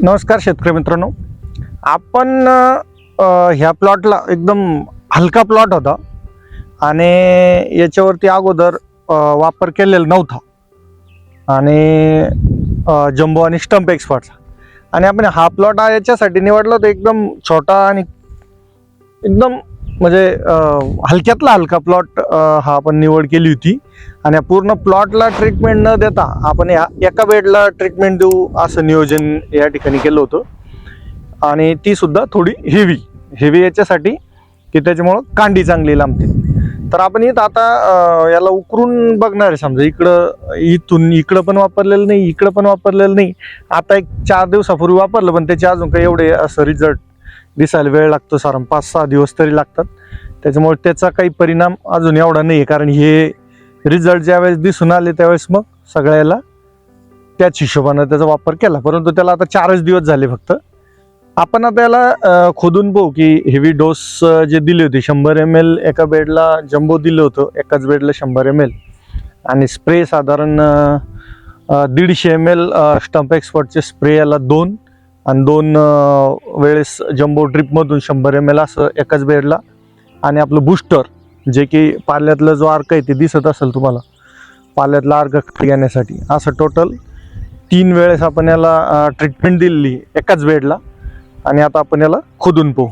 नमस्कार शेतकरी मित्रांनो. आपण ह्या प्लॉटला एकदम हलका प्लॉट होता आणि याच्यावरती अगोदर वापर केलेला नव्हता. आणि जम्बो आणि स्टंप एक्सपर्टचा आणि आपण हा प्लॉट हा याच्यासाठी निवडला तर एकदम छोटा आणि एकदम म्हणजे हलक्यातला हलका प्लॉट हा आपण निवड केली होती. आणि या पूर्ण प्लॉटला ट्रीटमेंट न देता आपण या एका बेडला ट्रीटमेंट देऊ असं नियोजन या ठिकाणी केलं होतं. आणि ती सुद्धा थोडी हेवी हेवी याच्यासाठी की त्याच्यामुळं कांडी चांगली लांबते. तर आपण इथं आता याला उकरून बघणार आहे समजा. इकडं इथून इकडं पण वापरलेलं नाही इकडं पण वापरलेलं नाही. आता एक चार दिवसापूर्वी वापरलं पण त्याचे अजून काही एवढे असं रिझल्ट दिसायला वेळ लागतो साधारण पाच सहा दिवस तरी लागतात. त्याच्यामुळे त्याचा काही परिणाम अजून एवढा नाही आहे कारण हे रिझल्ट ज्यावेळेस दिसून आले त्यावेळेस मग सगळ्याला त्याच हिशोबानं त्याचा वापर केला. परंतु त्याला आता चारच दिवस झाले फक्त. आपण आता याला खोदून पाहू की हेवी डोस जे दिले होते शंभर एम एल एका बेडला जम्बो दिलं होतं एकाच बेडला शंभर एम एल आणि स्प्रे साधारण दीडशे एम एल स्टंप एक्सपर्टचे स्प्रे याला दोन. आणि दोन वेळेस जम्बो ड्रिपमधून शंभर एम एल असं एकाच बेडला आणि आपलं बूस्टर जे की पाल्यातलं जो अर्क आहे ते दिसत असेल तुम्हाला. पाल्यातला अर्क येण्यासाठी असं टोटल तीन वेळेस आपण याला ट्रीटमेंट दिलेली एकाच बेडला आणि आता आपण याला खोदून पाहू.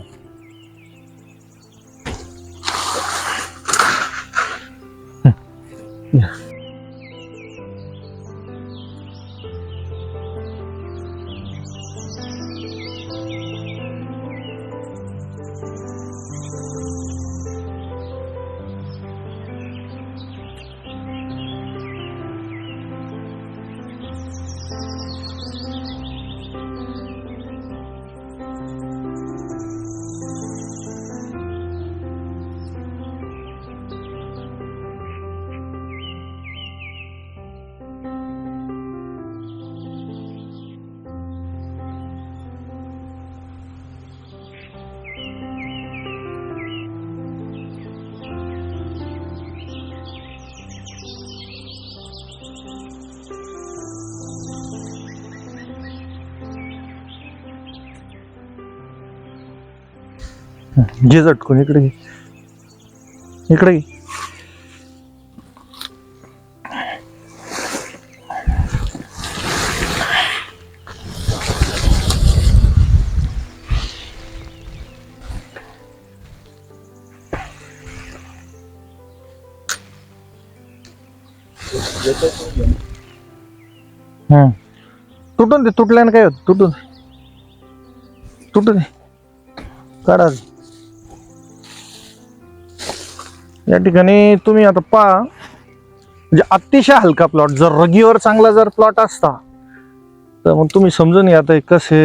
घे झटकून इकडे घे. इकडे घे. तुटून दे तुटल्यानं काय होत? तुटून तुटून दे. काढा या ठिकाणी तुम्ही आता पहा म्हणजे अतिशय हलका प्लॉट जर रगीवर चांगला जर प्लॉट असता तर मग तुम्ही समजून घ्या आता कसे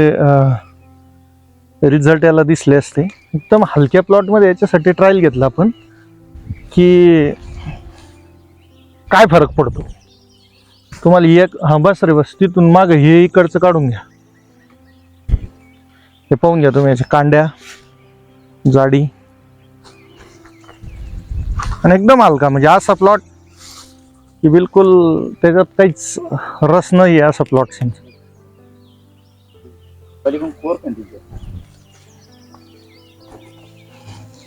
रिझल्ट याला दिसले असते. एकदम हलक्या प्लॉटमध्ये याच्यासाठी ट्रायल घेतला आपण की काय फरक पडतो? तुम्हाला एक हा बस रे बस तिथून माग हे इकडचं काढून घ्या. हे पाहून घ्या तुम्ही याच्या कांड्या जाडी. आणि एकदम हलका म्हणजे असा प्लॉट की बिलकुल त्याच्यात काहीच रस नाही आहे असा प्लॉट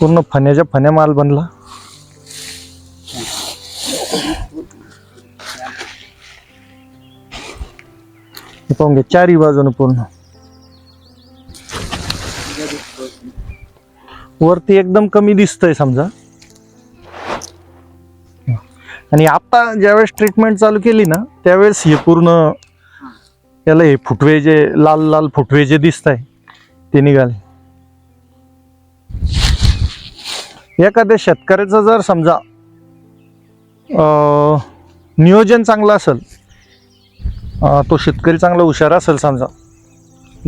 पूर्ण फण्याच्या फण्या माल बनला. पाहून घ्या चारी बाजूने पूर्ण. वरती एकदम कमी दिसतंय समजा. आणि आता ज्यावेळेस ट्रीटमेंट चालू केली ना त्यावेळेस हे पूर्ण याला हे फुटवे जे लाल लाल फुटवे जे दिसत आहे ते निघाले. एखाद्या शेतकऱ्याचं जर समजा नियोजन चांगलं असेल तो शेतकरी चांगला हुशार असेल समजा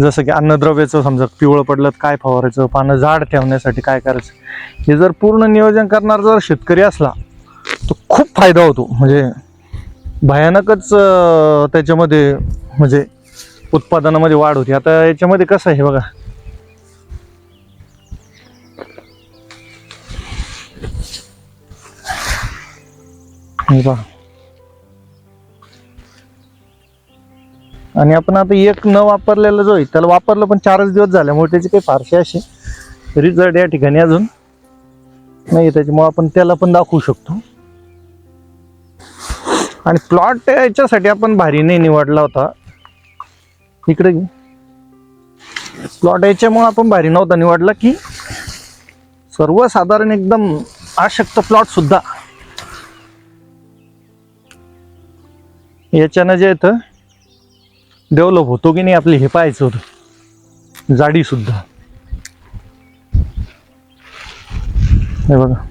जसं की अन्नद्रव्याचं समजा पिवळं पडलं तर काय फवारायचं पानं झाड ठेवण्यासाठी काय करायचं हे जर पूर्ण नियोजन करणारा जर शेतकरी असला तो खूप फायदा होतो. म्हणजे भयानकच त्याच्यामध्ये म्हणजे उत्पादनामध्ये वाढ होती. आता याच्यामध्ये कसं आहे बघा? हे आणि आपण आता एक न वापरलेला जो आहे त्याला वापरलं पण चारच दिवस झाल्यामुळे त्याची काही फारशी असे रिझल्ट या ठिकाणी अजून नाही त्याच्यामुळे आपण त्याला पण दाखवू शकतो. आणि प्लॉट याच्यासाठी आपण भारी नाही निवडला होता. इकडे प्लॉट याच्यामुळे आपण भारी नव्हता निवडला की सर्वसाधारण एकदम अशक्त प्लॉट सुद्धा. याच्यानं जे येतं डेव्हलप होतो की नाही आपले हे पाहायचं होतं. जाडी सुद्धा. हे बघा.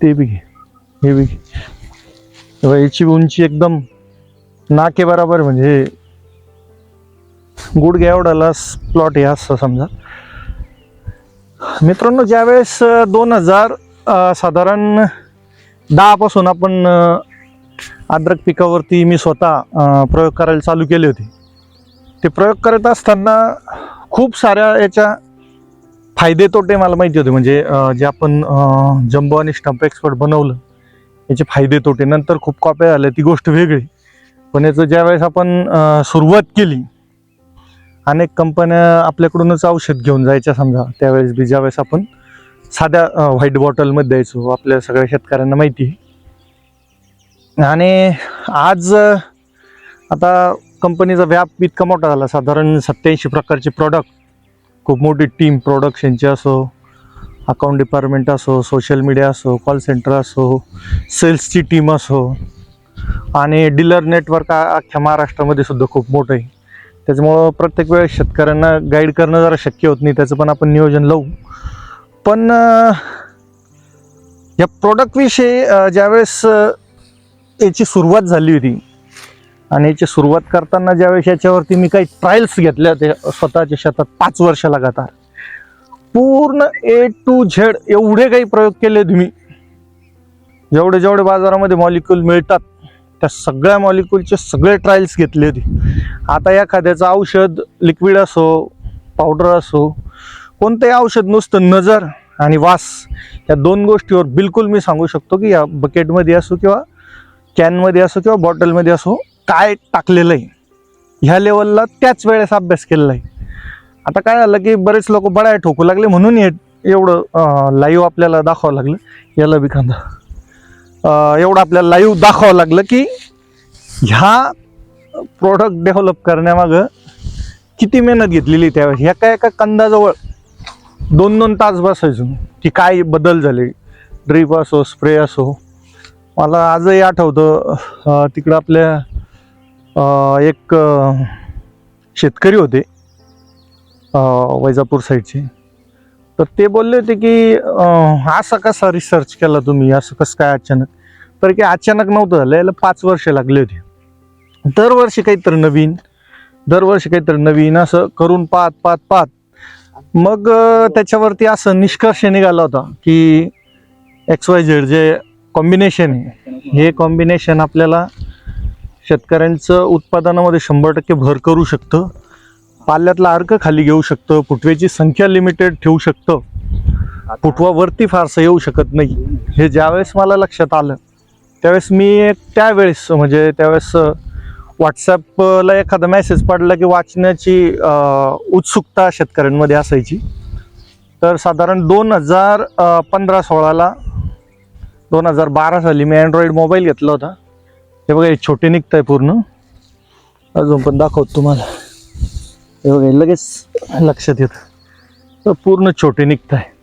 ते बी घे हे बी घे. याची उंची एकदम नाके बराबर म्हणजे गुडघ्या एवढाला प्लॉट हे असं समजा. मित्रांनो ज्यावेळेस दोन हजार साधारण दहापासून आपण अद्रक पिकावरती मी स्वतः प्रयोग करायला चालू केले होते. ते प्रयोग करत असताना खूप साऱ्या याच्या फायदे तोटे मला माहिती होते. म्हणजे जे आपण जम्बो आणि स्टंप एक्सपर्ट बनवलं याचे फायदे तोटे. नंतर खूप कॉप्या झाल्या ती गोष्ट वेगळी. पण याचं ज्यावेळेस आपण सुरुवात केली अनेक कंपन्या आपल्याकडूनच औषध घेऊन जायच्या समजा. त्यावेळेस बी ज्यावेळेस आपण साध्या व्हाईट बॉटलमध्ये द्यायचो आपल्या सगळ्या शेतकऱ्यांना माहिती. आहे आणि आज आता कंपनीचा व्याप इतका मोठा झाला. साधारण सत्याऐंशी प्रकारचे प्रॉडक्ट खूप मोठी टीम प्रोडक्शनची असो अकाउंट डिपार्टमेंट असो सोशल मीडिया असो कॉल सेंटर असो सेल्सची टीम असो आणि डीलर नेटवर्क अख्ख्या महाराष्ट्रामध्ये सुद्धा खूप मोठं आहे. त्याच्यामुळं प्रत्येक वेळेस शेतकऱ्यांना गाईड करणं जरा शक्य होत नाही त्याचं पण आपण नियोजन लावू. पण या प्रोडक्टविषयी ज्यावेळेस याची सुरुवात झाली होती आणि याची सुरुवात करताना ज्यावेळेस याच्यावरती मी काही ट्रायल्स घेतल्या ते स्वतःच्या शेतात पाच वर्ष लगातार. पूर्ण ए टू झेड एवढे काही प्रयोग केले तुम्ही. जेवढे जेवढे बाजारामध्ये मॉलिक्यूल मिळतात त्या सगळ्या मॉलिक्यूलचे सगळे ट्रायल्स घेतले होते. आता एखाद्याचं औषध लिक्विड असो पावडर असो कोणतंही औषध नुसतं नजर आणि वास या दोन गोष्टीवर बिलकुल मी सांगू शकतो की या बकेटमध्ये असो किंवा कॅनमध्ये असो किंवा बॉटलमध्ये असो काय टाकलेलं आहे? ह्या लेवलला त्याच वेळेस अभ्यास केलेला आहे. आता काय झालं की बरेच लोक बडाय ठोकू लागले म्हणून हे एवढं लाईव्ह आपल्याला दाखवावं लागलं. याला बी कांदा. एवढं आपल्याला लाईव्ह दाखवावं लागलं की ह्या प्रोडक्ट डेव्हलप करण्यामागं किती मेहनत घेतलेली त्यावेळेस. एका एका कंदाजवळ दोन दोन तास बसायचो की काय बदल झाले? ड्रीप असो स्प्रे असो. मला आजही आठवतं तिकडं आपल्या एक शेतकरी होते वैजापूर साईडचे. तर ते बोलले होते की असं कसा रिसर्च केला तुम्ही? असं कसं काय अचानक? तर की अचानक नव्हतं झालं. याला पाच वर्ष लागले होते. दरवर्षी काहीतरी नवीन दरवर्षी काहीतरी नवीन असं करून पाहत पाहत पाहत. मग त्याच्यावरती असं निष्कर्ष निघाला होता की एक्स वाय झेड जे कॉम्बिनेशन आहे हे कॉम्बिनेशन आपल्याला शेतकऱ्यांचं उत्पादनामध्ये शंभर टक्के भर करू शकतं. पाल्यातला अर्क खाली घेऊ शकतं. फुटवेची संख्या लिमिटेड ठेवू शकतं. फुटवा वरती फारसं येऊ शकत नाही. हे ज्यावेळेस मला लक्षात आलं त्यावेळेस मी एक त्यावेळेस म्हणजे त्यावेळेस व्हॉट्सॲपला एखादा मेसेज पडला की वाचण्याची उत्सुकता शेतकऱ्यांमध्ये असायची. तर साधारण दोन हजार पंधरा सोळाला दोन हजार बारा साली मी अँड्रॉइड मोबाईल घेतला होता. हे बघा हे छोटे निघत आहे पूर्ण. अजून पण दाखवतो तुम्हाला. हे बघा लगेच लक्षात येतं. पूर्ण छोटे निघत आहे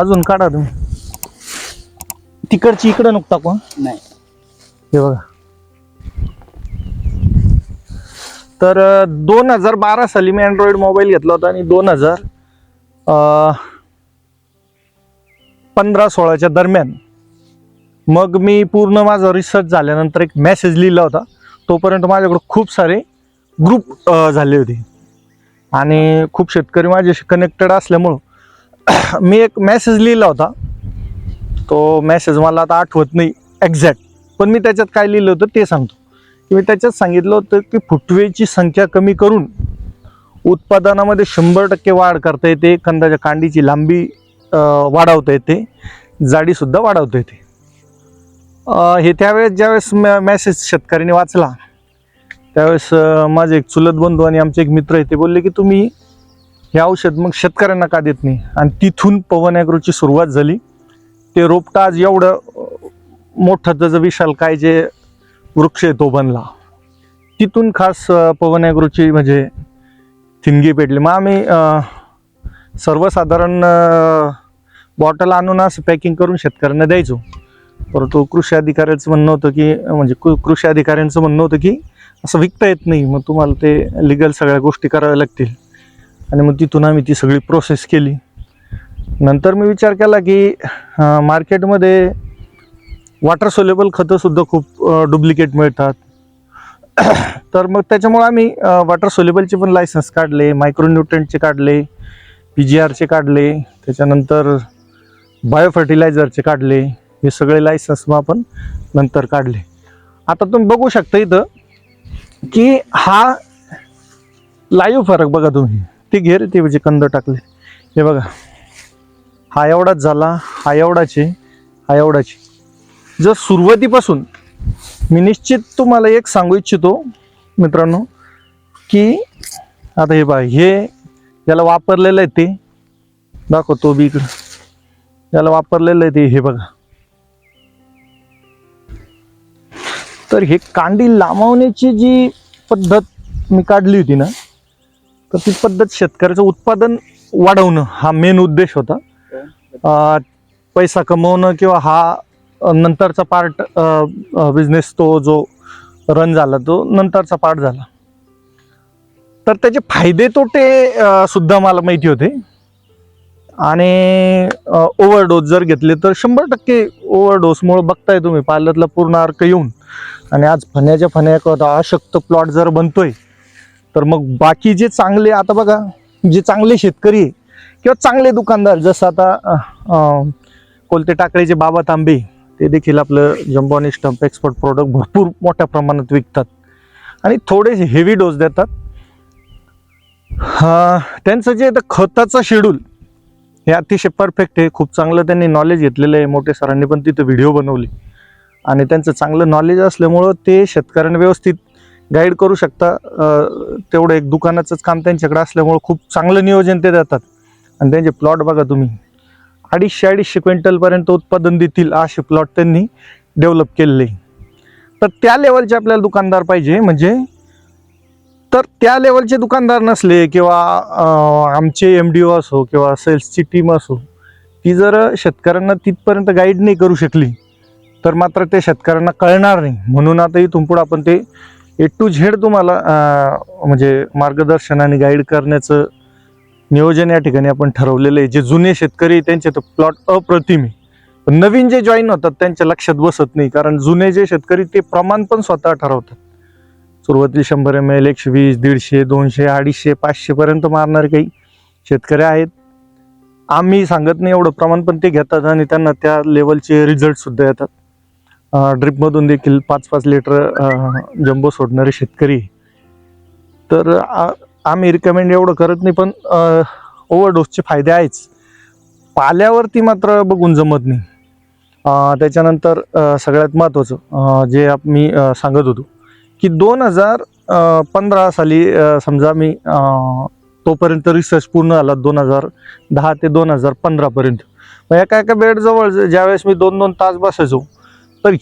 अजून काढा तुम्ही. तिकडची इकडं नुकता कोण नाही. हे बघा. तर दोन हजार बारा साली मी अँड्रॉइड मोबाईल घेतला होता आणि दोन हजार पंधरा सोळाच्या दरम्यान मग मी पूर्ण माझा रिसर्च झाल्यानंतर एक मेसेज लिहिला होता. तोपर्यंत माझ्याकडे खूप सारे ग्रुप झाले होते. आणि खूप शेतकरी माझ्याशी कनेक्टेड असल्यामुळं मी एक मेसेज लिहिला होता. तो मेसेज मला आता आठवत नाही एक्झॅक्ट पण मी त्याच्यात काय लिहिलं होतं ते सांगतो. की मी त्याच्यात सांगितलं होतं की फुटवेची संख्या कमी करून उत्पादनामध्ये शंभर टक्के वाढ करता येते. कंदाच्या कांडीची लांबी वाढवता येते. जाडीसुद्धा वाढवता येते. हे त्यावेळेस ज्यावेळेस मेसेज शेतकऱ्यांनी वाचला त्यावेळेस माझे एक चुलत बंधू आणि आमचे एक मित्र आहे ते बोलले की तुम्ही हे औषध मग शेतकऱ्यांना का देत नाही? आणि तिथून पवन ॲग्रोची सुरुवात झाली. ते रोपटं आज एवढं मोठं जसं विशाल काय जे वृक्ष आहे तो बनला. तिथून खास पवन ॲग्रोची म्हणजे थिनगी पेटली. मग आम्ही सर्वसाधारण बॉटल आणून असं पॅकिंग करून शेतकऱ्यांना द्यायचो. परंतु कृषी अधिकाऱ्याचं म्हणणं होतं की म्हणजे कृ- कृषी अधिकाऱ्यांचं म्हणणं होतं की असं विकता येत नाही मग तुम्हाला ते लिगल सगळ्या गोष्टी कराव्या लागतील. आणि मग तिथून आम्ही ती सगळी प्रोसेस केली. नंतर मी विचार केला की मार्केटमध्ये वॉटर सोलेबल खतंसुद्धा खूप डुप्लिकेट मिळतात. तर मग त्याच्यामुळे आम्ही वॉटर सोलेबलचे पण लायसन्स काढले मायक्रोन्युट्रंटचे काढले पी जी आरचे काढले त्याच्यानंतर बायो फर्टिलायझरचे काढले. हे सगळे लायसन्स मग आपण नंतर काढले. आता तुम्ही बघू शकता इथं की हा लाईव्ह फरक बघा तुम्ही. ती घेर रे ते म्हणजे कंद टाकले. हे बघा. हा एवढाच झाला हा एवढाचे हा एवढाच जर सुरुवातीपासून मी निश्चित तुम्हाला एक सांगू इच्छितो मित्रांनो की आता हे बघा हे याला वापरलेलं आहे ते दाखवतो बी इकडं. याला वापरलेलं आहे ते हे बघा. तर हे कांडी लांबवण्याची जी पद्धत मी काढली होती ना तर ती पद्धत शेतकऱ्याचं उत्पादन वाढवणं हा मेन उद्देश होता. पैसा कमवणं किंवा हा नंतरचा पार्ट बिझनेस तो जो रन झाला तो नंतरचा पार्ट झाला. तर त्याचे फायदे तोटे सुद्धा मला माहिती होते. आणि ओव्हरडोस जर घेतले तर शंभर टक्के ओव्हरडोसमुळे बघताय तुम्ही पार्लरला पूर्ण अर्क येऊन. आणि आज फण्याच्या फण्या अशक्त प्लॉट जर बनतोय तर मग बाकी जे चांगले आता बघा जे चांगले शेतकरी आहे किंवा चांगले दुकानदार जसं आता कोलते टाकळेचे बाबा तांबे ते देखील आपलं जम्बो आणि स्टंप एक्सपोर्ट प्रोडक्ट भरपूर मोठ्या प्रमाणात विकतात. आणि थोडे हेवी डोस देतात. त्यांचं जे आता खताचा शेड्यूल हे अतिशय परफेक्ट आहे. खूप चांगलं त्यांनी नॉलेज घेतलेलं आहे. मोठे सरांनी पण तिथं व्हिडिओ बनवले. आणि त्यांचं चांगलं नॉलेज असल्यामुळं ते शेतकऱ्यांना व्यवस्थित गाईड करू शकता. तेवढं एक दुकानाचंच काम त्यांच्याकडे असल्यामुळं खूप चांगलं नियोजन ते देतात. आणि त्यांचे प्लॉट बघा तुम्ही. अडीचशे अडीचशे क्विंटलपर्यंत उत्पादन देतील असे प्लॉट त्यांनी डेव्हलप केलेले. तर त्या लेवलचे आपल्याला दुकानदार पाहिजे. म्हणजे तर त्या लेवलचे दुकानदार नसले किंवा आमचे एम डी ओ असो किंवा सेल्सची टीम असो ती जर शेतकऱ्यांना तिथपर्यंत गाईड नाही करू शकली तर मात्र ते शेतकऱ्यांना कळणार नाही. म्हणून आता इथून पुढं आपण ते ए टू झेड तुम्हाला म्हणजे मार्गदर्शन आणि गाईड करण्याचं नियोजन या ठिकाणी आपण ठरवलेलं आहे. जे जुने शेतकरी त्यांचे तर प्लॉट अप्रतिम आहे. पण नवीन जे जॉईन होतात त्यांच्या लक्षात बसत नाही. कारण जुने जे शेतकरी ते प्रमाण पण स्वतः ठरवतात. सुरुवातीला शंभर एम एल एकशे वीस दीडशे दोनशे अडीचशे पाचशेपर्यंत मारणारे काही शेतकरी आहेत. आम्ही सांगत नाही एवढं प्रमाण पण ते घेतात आणि त्यांना त्या लेवलचे रिझल्टसुद्धा येतात. ड्रिपमधून देखील पाच पाच लिटर जम्बो सोडणारे शेतकरी. तर आम्ही रिकमेंड एवढं करत नाही पण ओव्हरडोसचे फायदे आहेच. पाल्यावरती मात्र बघून जमत नाही. त्याच्यानंतर सगळ्यात महत्त्वाचं जे आप- मी सांगत होतो की दोन हजार पंधरा साली समजा मी तोपर्यंत रिसर्च पूर्ण झाला दोन हजार दहा ते दोन हजार पंधरापर्यंत मग एका एका बेडजवळ ज्यावेळेस मी दोन दोन तास बसायचो तर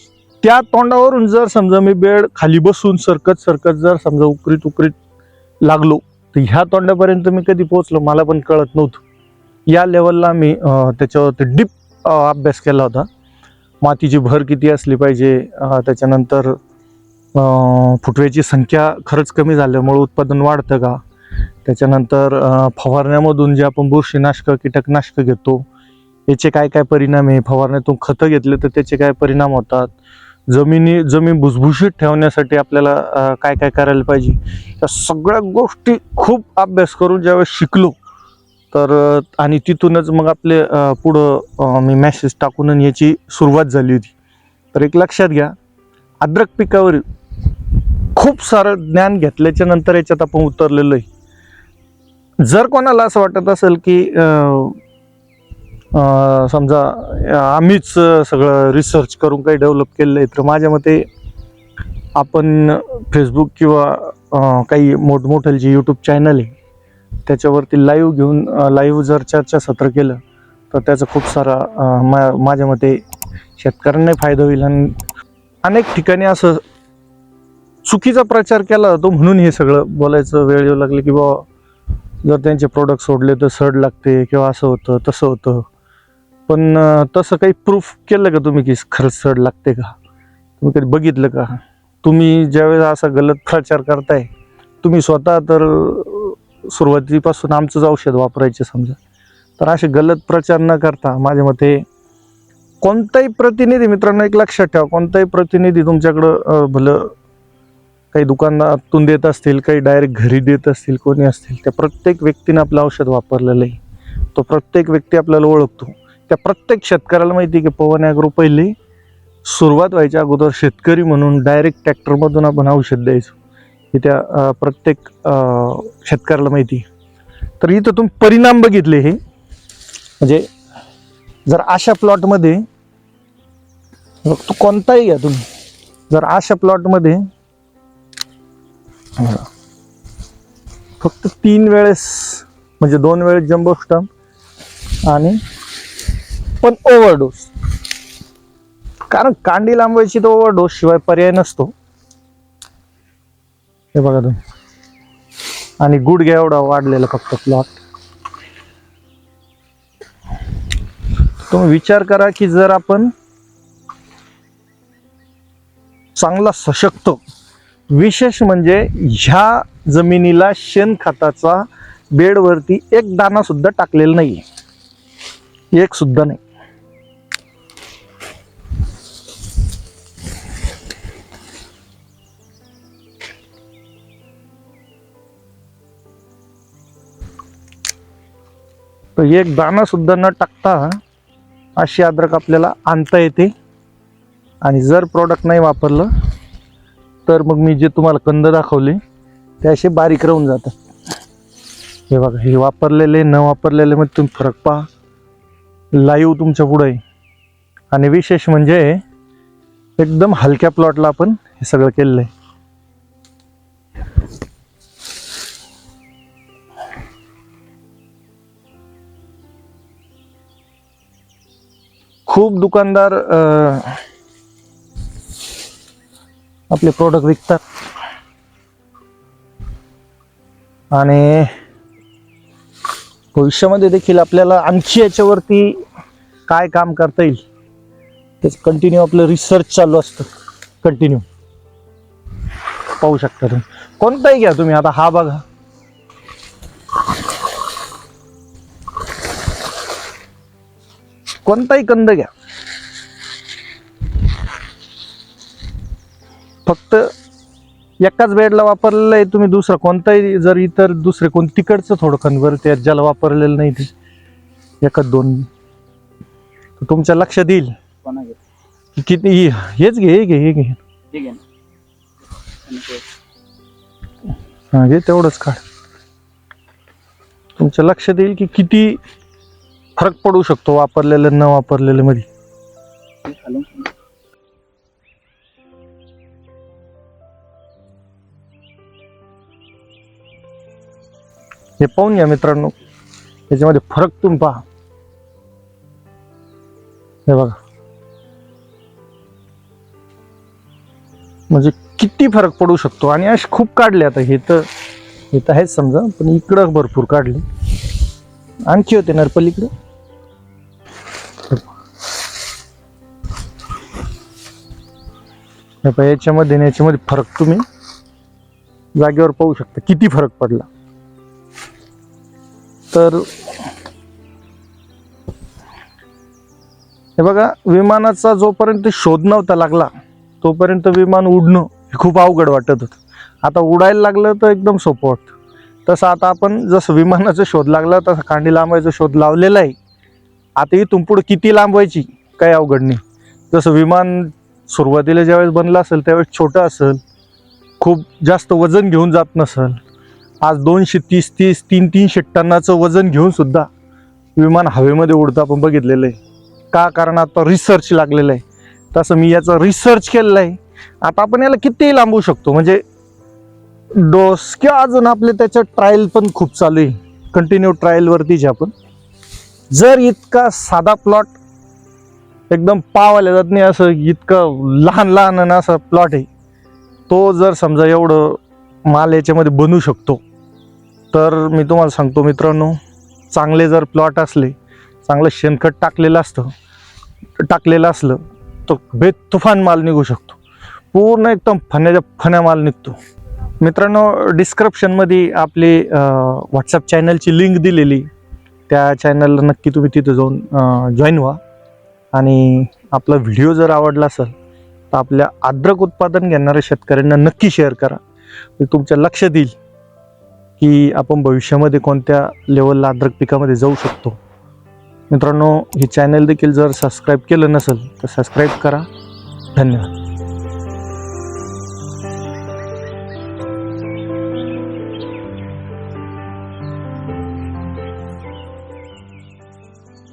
त्या तोंडावरून जर समजा मी बेड खाली बसून सरकत सरकत जर समजा उकरीत उकरीत लागलो तर ह्या तोंडापर्यंत मी कधी पोहोचलो मला पण कळत नव्हतं. या लेवलला मी त्याच्यावरती डीप अभ्यास केला होता. मातीची भर किती असली पाहिजे त्याच्यानंतर फुटव्याची संख्या खरंच कमी झाल्यामुळे उत्पादन वाढतं का? त्याच्यानंतर फवारण्यामधून जे आपण बुरशीनाशक कीटकनाशक घेतो याचे काय काय परिणाम आहे? फवारण्यातून खतं घेतले तर त्याचे काय परिणाम होतात? जमिनी जमीन भुसभुशीत ठेवण्यासाठी आपल्याला काय काय करायला पाहिजे? या सगळ्या गोष्टी खूप अभ्यास करून ज्यावेळेस शिकलो तर आणि तिथूनच मग आपले पुढं मी मॅसेज टाकून याची सुरुवात झाली होती. तर एक लक्षात घ्या अद्रक पिकावर खूप सारं ज्ञान घेतल्याच्या नंतर याच्यात आपण उतरलेलो आहे जर कोणाला असं वाटत असेल की समजा आम्हीच सगळं रिसर्च करून काही डेव्हलप केलेलं आहे तर माझ्या मते आपण फेसबुक किंवा काही मोठमोठे जे यूट्यूब चॅनल आहे त्याच्यावरती लाईव्ह घेऊन लाईव्ह जर चर्चा सत्र केलं तर त्याचा खूप सारा मा माझ्या मते शेतकऱ्यांना फायदा होईल. आणि अनेक ठिकाणी असं चुकीचा प्रचार केला जातो म्हणून हे सगळं बोलायचं वेळ येऊ लागले की बाबा जर त्यांचे प्रोडक्ट सोडले तर सड लागते किंवा असं होतं तसं होतं. पण तसं काही प्रूफ केलं का तुम्ही की खरंच सड लागते का? तुम्ही कधी बघितलं का? तुम्ही ज्यावेळेस असा गलत प्रचार करताय तुम्ही स्वतः तर सुरुवातीपासून आमचंच औषध वापरायचे समजा. तर असे गलत प्रचार न करता माझ्या मते कोणताही प्रतिनिधी मित्रांनो एक लक्षात ठेवा कोणताही प्रतिनिधी तुमच्याकडं भलं काही दुकानातून देत असतील काही डायरेक्ट घरी देत असतील कोणी असतील त्या प्रत्येक व्यक्तीने आपलं औषध वापरलेलं आहे. तो प्रत्येक व्यक्ती आपल्याला ओळखतो. त्या प्रत्येक शेतकऱ्याला माहिती आहे की पवन ॲग्रो पहिले सुरुवात व्हायच्या अगोदर शेतकरी म्हणून डायरेक्ट ट्रॅक्टरमधून आपण औषध द्यायचो. हे त्या प्रत्येक शेतकऱ्याला माहिती आहे. तर इथं तुम्ही परिणाम बघितले हे. म्हणजे जर अशा प्लॉटमध्ये कोणताही घ्या तुम्ही. जर अशा प्लॉटमध्ये फक्त तीन वेळेस म्हणजे दोन वेळेस जम्बो स्टम्प आणि पण ओव्हरडोस कारण कांडी लांबवायची तर ओव्हरडोस शिवाय पर्याय नसतो. हे बघा तुम्ही. आणि गुडघ्या एवढा वाढलेला फक्त प्लॉट तुम्ही विचार करा की जर आपण चांगला सशक्त विशेष म्हणजे ह्या जमिनीला शेणखताचा बेडवरती एक दाना सुद्धा टाकलेला नाही एक सुद्धा नाही. तर एक दाना सुद्धा न टाकता अशी अद्रक आपल्याला आणता येते. आणि जर प्रॉडक्ट नाही वापरलं तर मग मी जे तुम्हाला कंद दाखवले ते असे बारीक राहून जातात. हे बघा हे वापरलेले न वापरलेले मध्ये तुम्ही फरक पहा. लाईव्ह तुमच्यापुढे आहे. आणि विशेष म्हणजे एकदम हलक्या प्लॉटला आपण हे सगळं केलेलं आहे. खूप दुकानदार आपले प्रोडक्ट विकतात. आणि भविष्यामध्ये देखील आपल्याला आणखी याच्यावरती काय काम करता येईल त्याच कंटिन्यू आपलं रिसर्च चालू असतं. कंटिन्यू पाहू शकता तुम्ही. कोणताही घ्या तुम्ही. आता हा बघा. कोणताही कंद घ्या. फक्त एकाच बेडला वापरलेलं आहे तुम्ही दुसरं कोणताही जर इतर दुसरे कोण तिकडचं थोडं खंडभर त्या ज्याला वापरलेलं नाही ते. एकाच दोन. तुमच्या लक्षात येईल. किती हेच घे हे घे हे घे. ते. हा घे तेवढंच काढ. तुमच्या लक्षात येईल की किती फरक पडू शकतो वापरलेलं न वापरलेलं मध्ये. हे पाहून घ्या मित्रांनो. त्याच्यामध्ये फरक तुम्ही पहा. हे बघा. म्हणजे किती फरक पडू शकतो? आणि असे खूप काढले आता. हे तर हे तर आहेच समजा पण इकडं भरपूर काढले. आणखी होते नरपल इकडे. याच्यामध्ये याच्यामध्ये फरक तुम्ही जागेवर पाहू शकता. किती फरक पडला. तर हे बघा विमानाचा जोपर्यंत शोध नव्हता लागला तोपर्यंत विमान उडणं हे खूप अवघड वाटत होतं. आता उडायला लागलं तर एकदम सोपं वाटतं. तसं आता आपण जसं विमानाचा शोध लागला तसं कांडी लांबायचा शोध लावलेला आहे. आता इथून पुढे किती लांबवायची? काही अवघड नाही. जसं विमान सुरुवातीला ज्यावेळेस बनलं असेल त्यावेळेस छोटं असेल खूप जास्त वजन घेऊन जात नसेल आज दोनशे तीस तीस तीन तीनशे टनाचं वजन घेऊन सुद्धा विमान हवेमध्ये उडतं आपण बघितलेलं आहे. का कारण आता रिसर्च लागलेलं आहे. तसं मी याचं रिसर्च केलेलं आहे. आता आपण याला कितीही लांबवू शकतो. म्हणजे डोस किंवा अजून आपले त्याच्या ट्रायल पण खूप चालू आहे. कंटिन्यू ट्रायलवरतीच आहे आपण. जर इतका साधा प्लॉट एकदम पावाल्या जात नाही असं इतकं लहान लहान आणि असं प्लॉट आहे. तो जर समजा एवढं माल याच्यामध्ये बनू शकतो. तर मी तुम्हाला सांगतो मित्रांनो चांगले जर प्लॉट असले चांगलं शेणखत टाकलेलं असतं टाकलेलं असलं तर बेतुफान माल निघू शकतो. पूर्ण एकदम फण्याच्या फण्या माल निघतो. मित्रांनो डिस्क्रिप्शनमध्ये आपली व्हॉट्सअप चॅनलची लिंक दिलेली. त्या चॅनलला नक्की तुम्ही तिथं जाऊन जॉईन व्हा. आणि आपला व्हिडिओ जर आवडला असेल तर आपल्या अद्रक उत्पादन घेणाऱ्या शेतकऱ्यांना नक्की शेअर करा. मी तुमच्या लक्षात येईल की आपण भविष्यामध्ये कोणत्या लेवलला अद्रक पिकामध्ये जाऊ शकतो. मित्रांनो हे चॅनल देखील जर सबस्क्राईब केलं नसेल तर सबस्क्राईब करा. धन्यवाद.